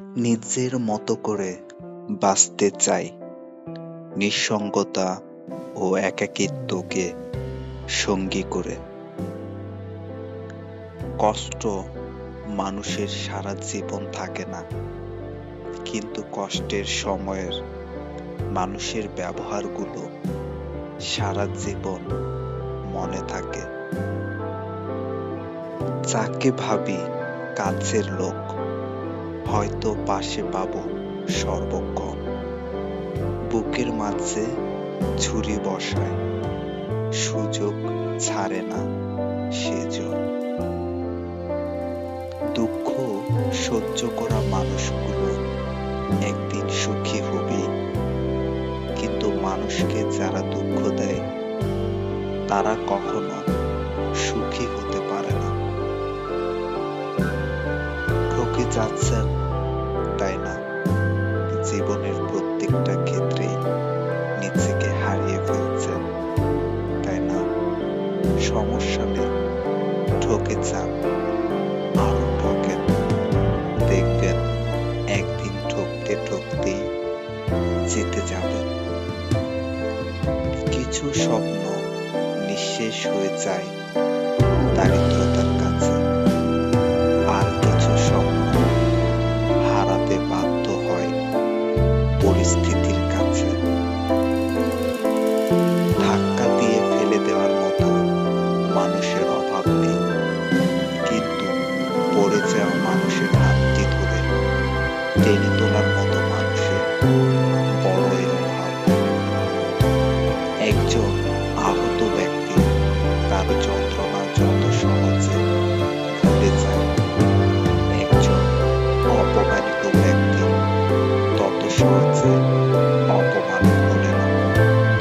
নিজের মতো করে বাঁচতে চাই। নিঃসঙ্গতা ও একাকিত্বকে সঙ্গী করে। কষ্ট মানুষের সারা জীবন থাকে না। কিন্তু কষ্টের সময়ের মানুষের ব্যবহারগুলো সারা জীবন মনে থাকে। যাকে ভাবি কাছের লোক। হয়তো পাশে পাবো সর্বক্ষণ। বুকের মাঝে ছুরি বসায়, সুযোগ ছাড়ে না সেজন দুঃখ সহ্য করা মানুষগুলো একদিন সুখী হবে, কিন্তু মানুষকে যারা দুঃখ দেয়, তারা কখনো সুখী হতে পারে না। ঠকে যাচ্ছেন সমস্যা নেই। ঠকে যান। আরও ঠকেন দেখবেন একদিন ঠকতে ঠকতে যেতে যাবেন। কিছু স্বপ্ন নিঃশেষ হয়ে যায়। দারিদ্রতার যাওয়া মানুষের হাতটি ধরে। টেনে তোলার মতো মানুষের অভাব একজন আহত ব্যক্তি তার যন্ত্রণা যত সহজে যায়, একজন অপমানিত ব্যক্তি তত সহজে